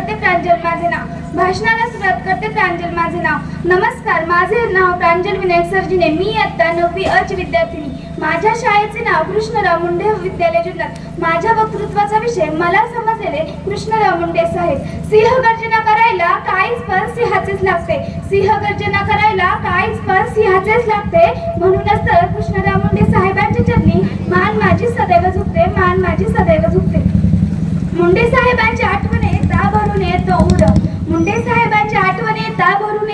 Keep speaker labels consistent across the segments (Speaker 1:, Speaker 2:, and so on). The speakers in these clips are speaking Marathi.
Speaker 1: करते प्रांजल माझे नाव. भाषणाला सुरुवात करते प्रांजल माझे नाव. नमस्कार माझे नाव प्रांजल विनायक सरजीने. मी आता नववी अच विद्यार्थिनी. माझ्या शाळेचे नाव कृष्णराव मुंडे विद्यालय जुन्नर. माझ्या वक्तृत्वाचा विषय मला समजलेले कृष्णराव मुंडे साहेब. सिंह गर्जना करायला काहीच पण सिंहाचेच लागते. सिंह गर्जना करायला काहीच पण सिंहाचेच लागते. म्हणूनच तर कृष्णराव मुंडे साहेब चरणी मान माझी सदैव झुकते मान माझी सदैव झुकते मुंडे साहेबांच्या आठवण येता भरून येतो उर मुंडे साहेबांच्या आठवण येता भरून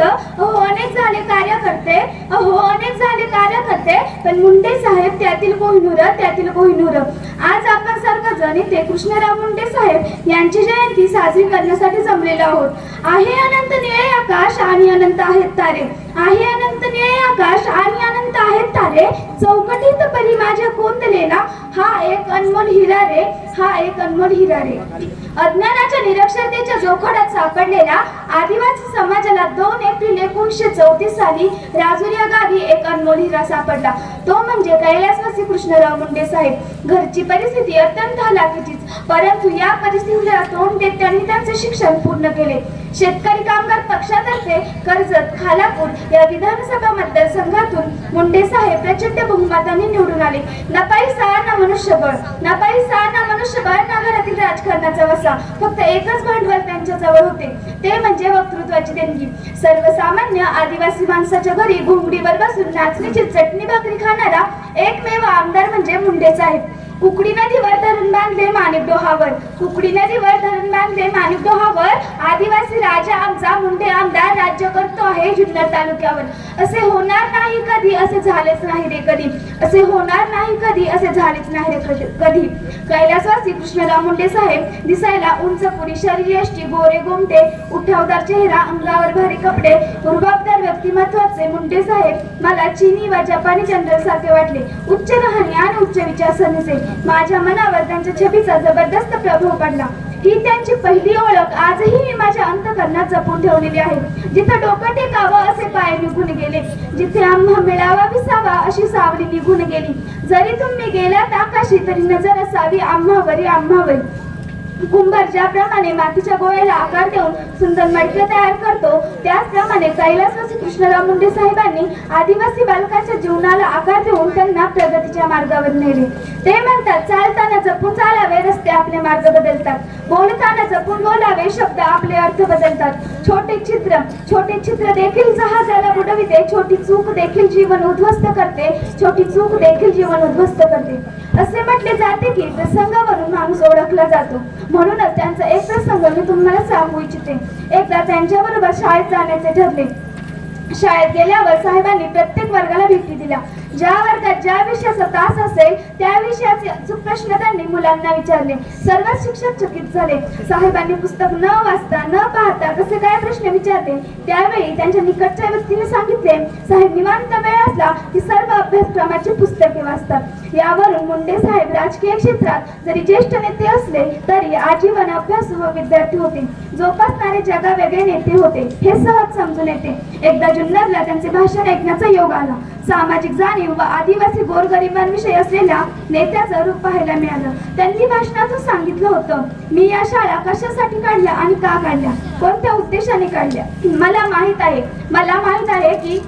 Speaker 1: अहो अनेक झाले कार्यकर्ते अहो अनेक झाले कार्यकर्ते पण मुंडे साहेब त्यातील कोहिनूर त्यातील कोहिनूर आज आपण सर्वजण इथे कृष्णराव मुंडे साहेब यांची जयंती साजरी करण्यासाठी जमलेलो आहोत. आहे अनंत निळे आकाश आणि अनंत आहेत तारे. आहे अनंत निळे आकाश आणि अनंत आहेत तारे. चौकटी परी माझ्या कोंदलेला हा एक अनमोल हिरा रे हा एक अनमोल हिरा रे. अज्ञानाच्या निरक्षरतेच्या जोखडात सापडलेल्या आदिवासी समाजाला दोन एप्रिल एकोणीसशे चौतीस साली राजूर या गावी एक अनमोल हिरा सापडला. तो म्हणजे कैलासवासी कृष्णराव मुंडे साहेब. घरची परिस्थिती अत्यंत हलाखीचीच परंतु या परिस्थितीला तोंड देत त्यांनी त्यांचे शिक्षण पूर्ण केले. शेतकरी कामगार पक्षातर्फे कर्जत खालापूर या विधानसभा मतदारसंघातून मुंडे साहेब प्रचंड बहुमताने निवडून आले. ना पैसा ना मनुष्यबळ. ना पैसा ना मनुष्यबळ ना घरातील राजकारणाचा वसा. फक्त एकच भांडवल त्यांच्या जवळ होते. ते म्हणजे वक्तृत्वाची देणगी. सर्वसामान्य आदिवासी माणसाच्या घरी घुंगडीवर बसून नाचणीची चटणी भाकरी खाणारा एकमेव आमदार म्हणजे मुंडेच साहेब कुकडी नदीवर धरून बांधले माणिक डोहावर. कुकडी नदीवर धरण बांधले माणिक डोहावर आदिवासी राजा आमचा मुंडे आमदार राज्य करतो आहे जुन्नर तालुक्यावर. असे होणार नाही कधी असे झालेच नाही रे कधी. असे होणार नाही कधी असे झालेच नाही रे कधी- कधी. कैलासवासी कृष्णराव मुंडे साहेब दिसायला उंच पुरी शरीर यष्टी गोरे गोमटे उठावदार चेहरा अंगावर भारी कपडे रुबाबदार व्यक्तिमत्वाचे मुंडे साहेब मला चीनी व जपानी जनरल सारखे वाटले. उच्च राहणी आणि उच्च विचारसरणीचे. माझ्या मनावर त्यांच्या छबीचा जबरदस्त प्रभाव पडला. ही त्यांची पहिली ओळख आजही मी माझ्या अंतकरणात जपून ठेवलेली आहे. जिथं डोकं टेकावं असे पाय निघून गेले. जिथे आम्हा मिळावा विसावा अशी सावली निघून गेली. जरी तुम्ही गेलात आकाशी तरी नजर असावी आम्हावरी आम्हावरी. कुंभार ज्याप्रमाणे मातीच्या गोळ्याला आकार देऊन सुंदर मडके तयार करतो त्याचप्रमाणे कैलासवासी कृष्णराव मुंडे साहेबांनी आदिवासी बालकांच्या जीवनाला आकार देऊन त्यांना प्रगतीच्या मार्गावर नेले. ते म्हणतात चालताना जपून चालावे रस्ते आपले मार्ग बदलतात. बोलताना जपून बोलावे शब्द आपले अर्थ बदलतात. छोटे चित्र छोटे चित्र देखील जहाजाला बुडविते. छोटी चूक देखील जीवन उद्ध्वस्त करते. छोटी चूक देखील जीवन उद्ध्वस्त करते. असे म्हटले जाते की प्रसंगावरून माणूस ओळखला जातो. म्हणूनच त्यांचा एक प्रसंग मी तुम्हाला सांगू इच्छिते. एकदा त्यांच्याबरोबर शाळेत जाण्याचे ठरले. शाळेत गेल्यावर साहेबांनी प्रत्येक वर्गाला भेटी दिल्या. ज्या वर्गात ज्या विषयाचा तास असेल त्या विषयाचे अचूक प्रश्न त्यांनी मुलांना विचारले. सर्व शिक्षक चकित झाले. साहेबांनी पुस्तक न वाचता न पाहता कसे काय प्रश्न विचारले त्यावेळी त्यांच्या निकटच्या व्यक्तीने सांगितले साहेब निवांत वेळ असला की अभ्यासक्रमाची पुस्तके वाचतात. यावरून मुंडे साहेब राजकीय क्षेत्रात जरी ज्येष्ठ नेते असले तरी आजीवन अभ्यास व विद्यार्थी होते. जोपासणारे जगा वेगळे नेते होते हे सहज समजून येते. एकदा जुन्नरला त्यांचे भाषण ऐकण्याचा योग आला. सामाजिक जाणीव व आदिवासी गोरगरिबांविषयी असलेल्या नेत्याचं रूप पाहायला मिळालं. त्यांनी भाषणातून सांगितलं होतं मी या शाळा कशासाठी काढल्या आणि का काढल्या? कोणत्या उद्देशाने काढल्या? मला माहीत आहे. मला माहीत आहे की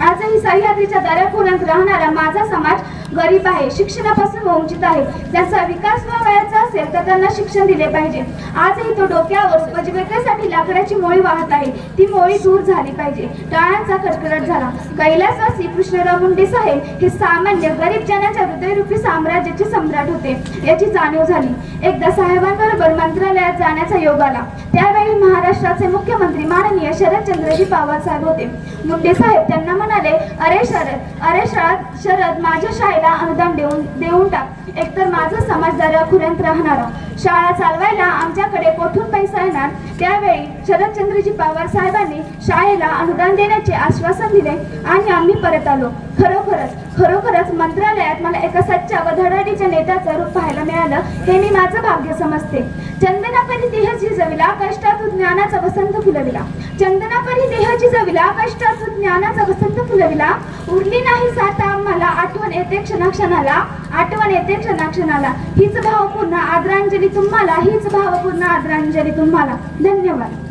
Speaker 1: आजही सह्याद्रीच्या दऱ्याखोऱ्यात राहणारा माझा समाज गरीब आहे शिक्षणापासून वंचित आहे. त्याचा विकास व्हावायचा असेल तर त्यांना शिक्षण दिले पाहिजे. आजही तो डोक्यावर उपजीविकेसाठी लाकडाची मोळी वाहत आहे. ती मोळी दूर झाली पाहिजे. टाळ्यांचा कडकडाट झाला. कैलासवासी कृष्णराव मुंडे साहेब हे सामान्य गरीब जनाच्या हृदयरूपी साम्राज्याचे सम्राट होते. याची जाणीव झाली. एकदा साहेबांबरोबर मंत्रालयात जाण्याचा योग आला. त्यावेळी महाराष्ट्राचे मुख्यमंत्री माननीय शरदचंद्रजी पवार साहेब होते. मुंडे साहेब त्यांना म्हणाले अरे शरद अरे शरद शरद माझ्या शाळेत शाळेला अनुदान देऊन देऊन टाक. एकतर माझा समाज दऱ्याखुऱ्यात राहणारा. शाळा चालवायला आमच्याकडे कोठून पैसा येणार? त्यावेळी शरदचंद्रजी पवार साहेबांनी शाळेला अनुदान देण्याचे आश्वासन दिले आणि आम्ही परत आलो. खरोखरच खरोखरच मंत्रालयात मला एका सच्च्या व धडाडीच्या नेत्याचं रूप पाहायला मिळालं हे मी माझं भाग्य समजते. चंदनापरी देह झिजविला कष्टातून ज्ञानाचा वसंत फुलविला. चंदनापरी देह झिजविला कष्टातून ज्ञानाचा वसंत फुलविला. उरली नाही साता मला आठवण येते क्षणाक्षणाला आठवण येते क्षणाक्षणाला. हीच भावपूर्ण आदरांजली तुम्हाला हीच भावपूर्ण आदरांजली तुम्हाला. धन्यवाद.